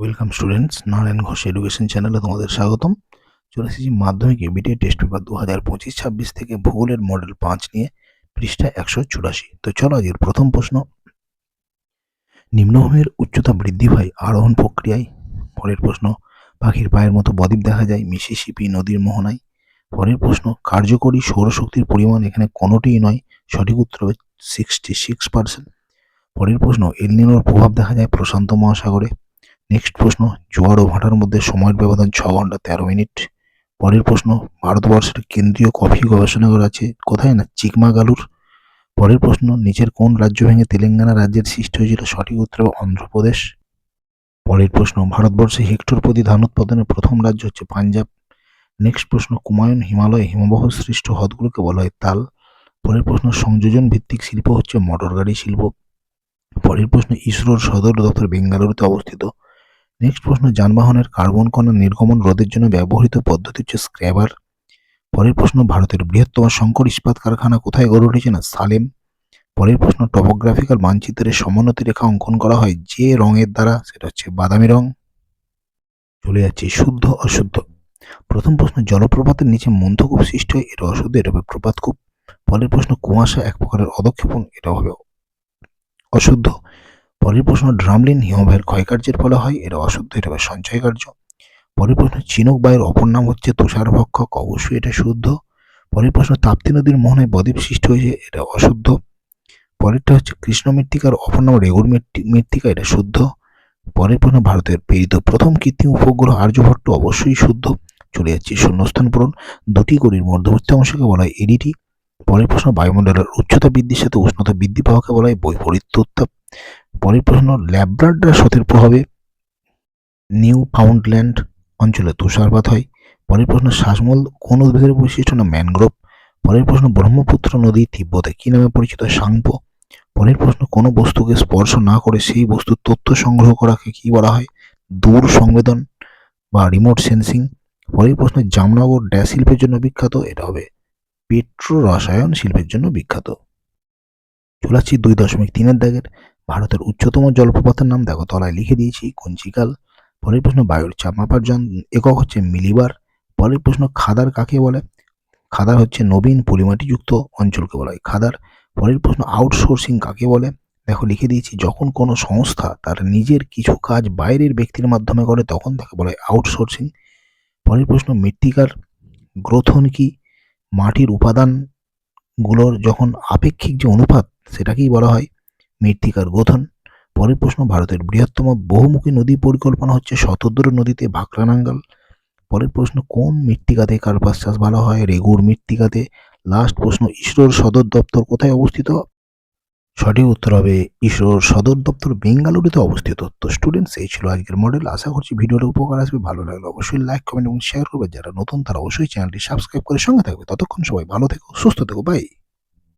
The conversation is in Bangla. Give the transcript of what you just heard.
Welcome students Narayan Ghosh education চ্যানেলে তোমাদের স্বাগতম। চলে এসেছি মাধ্যমিকে বিটিএ টেস্ট পেপার দু হাজার পঁচিশ ছাব্বিশ থেকে ভূগোলের মডেল পাঁচ নিয়ে পৃষ্ঠা একশো চুরাশি। তো চলো আজকের প্রথম প্রশ্ন। নিম্নভূমির উচ্চতা বৃদ্ধি পায় আরোহণ প্রক্রিয়ায়? পরের প্রশ্ন, পাখির পায়ের মতো বদ্বীপ দেখা যায় মিসিসিপি নদীর মোহনায়? পরের প্রশ্ন, কার্যকরী সৌরশক্তির পরিমাণ এখানে কোনোটিই নয়, সঠিক উত্তর সিক্সটি সিক্স পার্সেন্ট পরের প্রশ্ন এলনিনোর প্রভাব দেখা যায় প্রশান্ত মহাসাগরে? নেক্সট প্রশ্ন, জোয়ার ও ভাটার মধ্যে সময়ের ব্যবধান ছ ঘণ্টা তেরো মিনিট। পরের প্রশ্ন, ভারতবর্ষের কেন্দ্রীয় কফি গবেষণাগার আছে, কোথায় না চিকমাগালুর? পরের প্রশ্ন, নিচের কোন রাজ্য ভেঙে তেলেঙ্গানা রাজ্যের সৃষ্টি হয়েছিল সঠিক উত্তর অন্ধ্রপ্রদেশ? পরের প্রশ্ন, ভারতবর্ষে হেক্টর প্রতি ধান উৎপাদনের প্রথম রাজ্য হচ্ছে পাঞ্জাব। নেক্সট প্রশ্ন কুমায়ুন হিমালয়ে হিমবাহ সৃষ্ট হ্রদগুলোকে বলা হয় তাল। পরের প্রশ্ন, সংযোজন ভিত্তিক শিল্প হচ্ছে মোটর গাড়ি শিল্প। পরের প্রশ্ন, ইসরোর সদর দপ্তর বেঙ্গালুরুতে অবস্থিত। নেক্সট প্রশ্ন, যানবাহনের কার্বন কণা নির্গমন রোধের জন্য ব্যবহৃত পদ্ধতি হচ্ছে স্ক্র্যাবার। পরের প্রশ্ন, ভারতের বৃহত্তম শঙ্কর ইস্পাত কারখানা কোথায় গড়ে উঠেছে না? সালেম। পরের প্রশ্ন টপোগ্রাফিক্যাল মানচিত্রের সমোন্নতি রেখা অঙ্কন করা হয় যে রঙের দ্বারা? সেটা হচ্ছে বাদামি রং। চলে যাচ্ছে, শুদ্ধ, অশুদ্ধ। প্রথম প্রশ্ন, জলপ্রপাতের নিচে মন্থকূপ সৃষ্টি হয় এটা অশুদ্ধ এটা হবে প্রপাতকূপ। পরের প্রশ্ন, কুয়াশা এক প্রকারের অদক্ষেপণ এটা হবে অশুদ্ধ। পরের প্রশ্ন, ড্রামলিন হিমবাহের ক্ষয়কার্যের ফলে হয় এটা অশুদ্ধ এটা হবে সঞ্চয় কার্য পরের প্রশ্ন, চিনুক বায়ুর অপর নাম হচ্ছে তুষারভক্ষক, অবশ্যই এটা শুদ্ধ। পরের প্রশ্ন, তাপ্তি নদীর মোহনায় বদ্বীপ সৃষ্টি হয়েছে, এটা অশুদ্ধ। পরেরটা হচ্ছে, কৃষ্ণ মৃত্তিকার অপর নাম রেগুর মৃত্তিকা, এটা শুদ্ধ। পরের প্রশ্ন, ভারতের প্রেরিত প্রথম কৃত্রিম উপগ্রহ আর্যভট্ট, অবশ্যই শুদ্ধ। চলে যাচ্ছে, শূন্যস্থান পূরণ। দুটি গড়ির মধ্যবর্তী অংশকে বলা হয় এডিটি। পরের প্রশ্ন, বায়ুমণ্ডলের উচ্চতা বৃদ্ধির সাথে উষ্ণতা বৃদ্ধি পাওয়াকে বলা হয় বৈপরীত্য উত্তাপ। পরের প্রশ্ন, ল্যাব্রাডার স্রোতের প্রভাবে নিউ ফাউন্ডল্যান্ড অঞ্চলে তুষারপাত হয়। পরের প্রশ্ন, শ্বাসমূল কোন উদ্ভিদের বৈশিষ্ট্য না ম্যানগ্রোভ? পরের প্রশ্ন, ব্রহ্মপুত্র নদী তিব্বতে কি নামে পরিচিত সাংপো? পরের প্রশ্ন, কোনো বস্তুকে স্পর্শ না করে সেই বস্তুর তথ্য সংগ্রহ করাকে কি বলা হয়? দূর সংবেদন বা রিমোট সেন্সিং। পরের প্রশ্ন, জামনগর ড্যাশ শিল্পের জন্য বিখ্যাত, এটা হবে পেট্রো রসায়ন শিল্পের জন্য বিখ্যাত। চলাচ্ছি দুই দশমিক তিনের দাগের। ভারতের উচ্চতম জলপ্রপাতের নাম দেখো, তলায় লিখে দিয়েছি, কঞ্চিকাল। পরের প্রশ্ন, বায়ুর চাপ মাপার যন একক হচ্ছে মিলিবার। পরের প্রশ্ন, খাদার কাকে বলে? খাদার হচ্ছে নবীন পলিমাটিযুক্ত অঞ্চলকে বলা হয় খাদার। পরের প্রশ্ন আউটসোর্সিং কাকে বলে? দেখো, লিখে দিয়েছি, যখন কোনো সংস্থা তার নিজের কিছু কাজ বাইরের ব্যক্তির মাধ্যমে করে, তখন তাকে বলা হয় আউটসোর্সিং পরের প্রশ্ন, মৃত্তিকার গ্রথন কি? মাটির উপাদানগুলোর যখন আপেক্ষিক যে অনুপাত, সেটাকেই বলা হয় মৃত্তিকার গ্রথন পরের প্রশ্ন, ভারতের বৃহত্তম বহুমুখী নদী পরিকল্পনা হচ্ছে শতদ্র নদীতে ভাকরানাঙ্গাল। পরের প্রশ্ন, কোন মৃত্তিকাতে কার্পাস চাষ ভালো হয়? রেগুর মৃত্তিকাতে? লাস্ট প্রশ্ন, ইসরোর সদর দপ্তর কোথায় অবস্থিত? সঠিক উত্তর হবে ইসরোর সদর দপ্তর বেঙ্গালুরুতে অবস্থিত। তো স্টুডেন্টস এই ছিল আজকের মডেল আশা করছি ভিডিওটা উপকার আসবে, ভালো লাগলে অবশ্যই লাইক কমেন্ট এবং শেয়ার করবে। যারা নতুন, তারা অবশ্যই চ্যানেলটি সাবস্ক্রাইব করে সঙ্গে থাকবে। ততক্ষণ সবাই ভালো থেকো, সুস্থ থেকো বাই